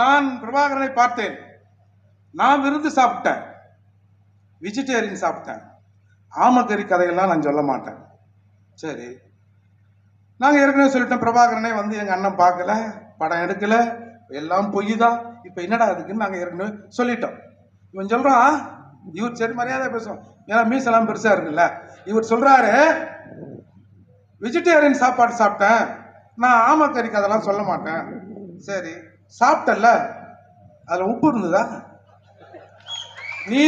நான் பிரபாகரனை பார்த்தேன். நான் விருந்து சாப்பிட்டேன். வெஜிடேரியன் சாப்பிட்டேன். ஆமக்கறி கதையெல்லாம் நான் சொல்ல மாட்டேன். சரி. நாங்கள் ஏற்கனவே சொல்லிட்டோம் பிரபாகரனே வந்து எங்கள் அண்ணன் பார்க்கல படம் எடுக்கல எல்லாம் பொய் தான் இப்போ என்னடா அதுக்குன்னு நாங்கள் ஏற்கனவே சொல்லிட்டோம். இவன் சொல்கிறான் இவர் சரி மரியாதை பேசுவோம் ஏன்னா மீசெல்லாம் பெருசாக இருக்குல்ல. இவர் சொல்கிறாரு வெஜிடேரியன் சாப்பாடு சாப்பிட்டேன். நான் ஆமக்கறிக்கு அதெல்லாம் சொல்ல மாட்டேன். சரி. சாப்பிட்டல்ல? அதில் உப்பு இருந்ததா? நீ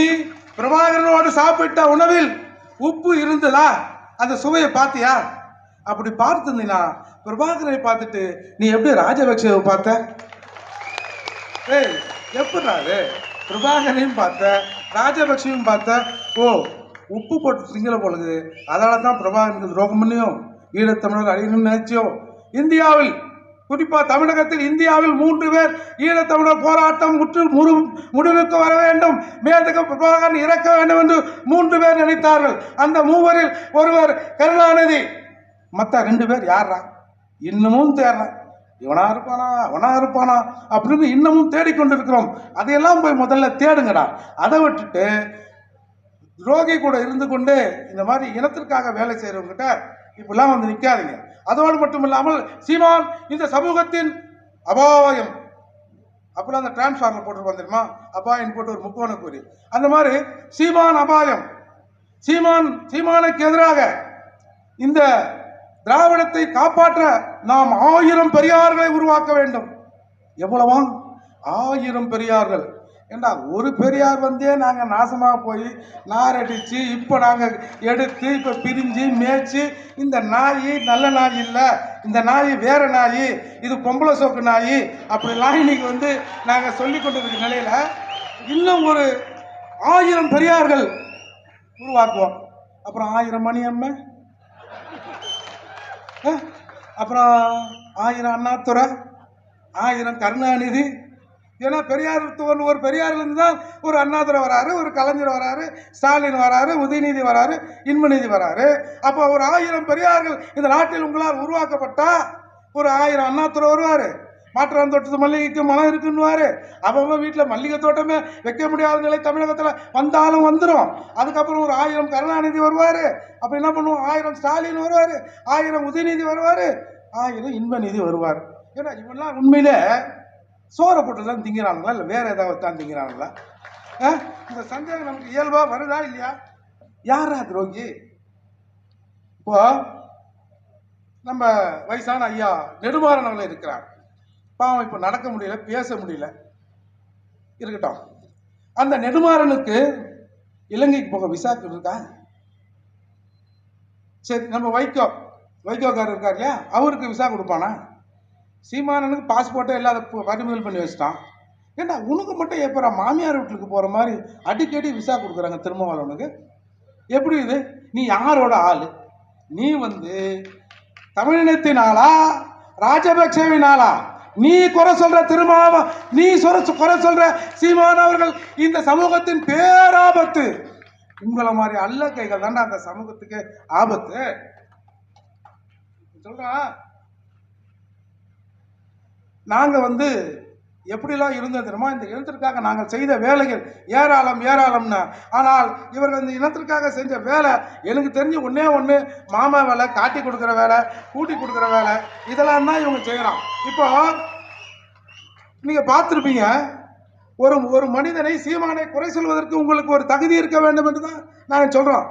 பிரபாகரனோடு சாப்பிட்ட உணவில் உப்பு இருந்ததா? அந்த சுவையை பார்த்தியா? அப்படி பார்த்துருந்தீனா பிரபாகரனை பார்த்துட்டு நீ எப்படி ராஜபக்சேவை பார்த்த? ஏய் எப்படிடா பிரபாகரனையும் பார்த்த ராஜபக்சேவையும் பார்த்த? ஓ உப்பு போட்டு திங்கல பொழுது அதனால தான் பிரபாகரனுக்கு துரோகம் பண்ணியும் ஈழத்தமிழர் அழியணும்னு நினைச்சியோ. இந்தியாவில் குறிப்பா தமிழகத்தில் இந்தியாவில் மூன்று பேர் ஈழத்தமிழர் போராட்டம் முற்று முறு முடிவுக்கு வர வேண்டும். மேதக பிரபாகரன் இறக்க வேண்டும் என்று மூன்று பேர் நினைத்தார்கள். அந்த மூவரில் ஒருவர் கருணாநிதி. மற்ற ரெண்டு பேர் யாரா இன்னமும் தேடுறான் இவனா இருப்பானா? அவனா இருப்பானா? அப்படின்னு இன்னமும் தேடிக்கொண்டிருக்கிறோம் அதையெல்லாம் போய் முதல்ல தேடுங்கடா. அதை விட்டுட்டு துரோகி கூட இருந்து கொண்டு இந்த மாதிரி இனத்திற்காக வேலை செய்கிறவங்ககிட்ட இப்படிலாம் வந்து நிற்காதீங்க அதோடு மட்டுமில்லாமல் சீமான் இந்த சமூகத்தின் அபாயம். அப்புறம் அந்த டிரான்ஸ்ஃபார்மர் போட்டு தெரியுமா? அபாயம் போட்டு ஒரு முக்கோண கூறி. அந்த மாதிரி சீமான் அபாயம். சீமான் சீமானுக்கு எதிராக இந்த திராவிடத்தை காப்பாற்ற நாம் ஆயிரம் பெரியார்களை உருவாக்க வேண்டும். எவ்வளவா ஆயிரம் பெரியார்கள். ஏண்டா ஒரு பெரியார் வந்தே நாங்கள் நாசமாக போய் நார் அடித்து இப்போ நாங்கள் எடுத்து இப்போ பிரிஞ்சு மேய்ச்சி இந்த நாய் நல்ல நாய் இல்லை இந்த நாய் வேறு நாய் இது பொம்பளை சோக்கு நாய் அப்படிலாம் இன்றைக்கி வந்து நாங்கள் சொல்லி கொண்டிருக்க நிலையில் இன்னும் ஒரு ஆயிரம் பெரியார்கள் உருவாக்குவோம். அப்புறம் ஆயிரம் மணி அம்மை? அப்புறம் ஆயிரம் அண்ணாதுரை ஆயிரம் கருணாநிதி ஏன்னா பெரியார் துவன் ஒரு பெரியார்லேருந்து தான் ஒரு அண்ணாதுரை வராரு ஒரு கலைஞர் வராரு ஸ்டாலின் வராரு உதயநிதி வராரு இன்பநிதி வராரு. அப்போ ஒரு ஆயிரம் பெரியார்கள் இந்த நாட்டில் உங்களால் உருவாக்கப்பட்டா ஒரு ஆயிரம் அண்ணாதுரை வருவார். மாற்றான் தோட்டத்து மல்லிகைக்கு மனம் இருக்குன்னுவாரு. அவங்க வீட்டில் மல்லிகை தோட்டமே வைக்க முடியாத நிலை தமிழகத்தில் வந்தாலும் வந்துடும் அதுக்கப்புறம் ஒரு ஆயிரம் கருணாநிதி வருவார். அப்போ என்ன பண்ணுவோம்? ஆயிரம் ஸ்டாலின் வருவார். ஆயிரம் உதயநிதி வருவார். ஆயிரம் இன்பநிதி வருவார். ஏன்னா இவெல்லாம் உண்மையிலே சோறை போட்டு தான் திங்கிறானுங்களா? இல்லை வேறு ஏதாவது தான் திங்கிறானுங்களா? ஆ? இந்த சந்தேகம் நமக்கு இயல்பாக வருதா இல்லையா? யாரா துரோகி? இப்போ நம்ம வயசான ஐயா நெடுமாறனவங்களே இருக்கிறார். பாவம் இப்போ நடக்க முடியல பேச முடியல. இருக்கட்டும். அந்த நெடுமாறனுக்கு இலங்கைக்கு போக விசா இருக்கா? சரி நம்ம வைகோ வைகோக்காரர் இருக்கார் இல்லையா? அவருக்கு விசா கொடுப்பானா? சீமானனுக்கு பாஸ்போர்ட்டே இல்லாத பறிமுதல் பண்ணி வச்சிட்டான். ஏண்டா உனக்கு மட்டும் எப்போ மாமியார் வீட்டுக்கு போகிற மாதிரி அடிக்கடி விசா கொடுக்குறாங்க திருமாவளவனுக்கு. எப்படி இது? நீ யாரோட ஆள்? நீ வந்து தமிழினத்தினாலா ராஜபக்சேவினாலா நீ குறை சொல்ற திருமாவ நீ சொர குறை சொல்ற சீமான் அவர்கள் இந்த சமூகத்தின் பேராபத்து. உங்களை மாதிரி அல்ல கைகள் தாண்டா அந்த சமூகத்துக்கு ஆபத்து. சொல்றான் நாங்கள் வந்து எப்படிலாம் இருந்தது தெரியுமா? இந்த இனத்திற்காக நாங்கள் செய்த வேலைகள் ஏராளம் ஏராளம்னு. ஆனால் இவர்கள் இந்த இனத்திற்காக செஞ்ச வேலை எனக்கு தெரிஞ்சு ஒன்றே ஒன்று மாமா வேலை காட்டி கொடுக்குற வேலை கூட்டி கொடுக்குற வேலை இதெல்லாம் தான் இவங்க செய்கிறான் இப்போ நீங்கள் பார்த்துருப்பீங்க ஒரு ஒரு மனிதனை சீமானை குறை சொல்வதற்கு உங்களுக்கு ஒரு தகுதி இருக்க வேண்டும் என்று தான் நாங்கள் சொல்கிறோம்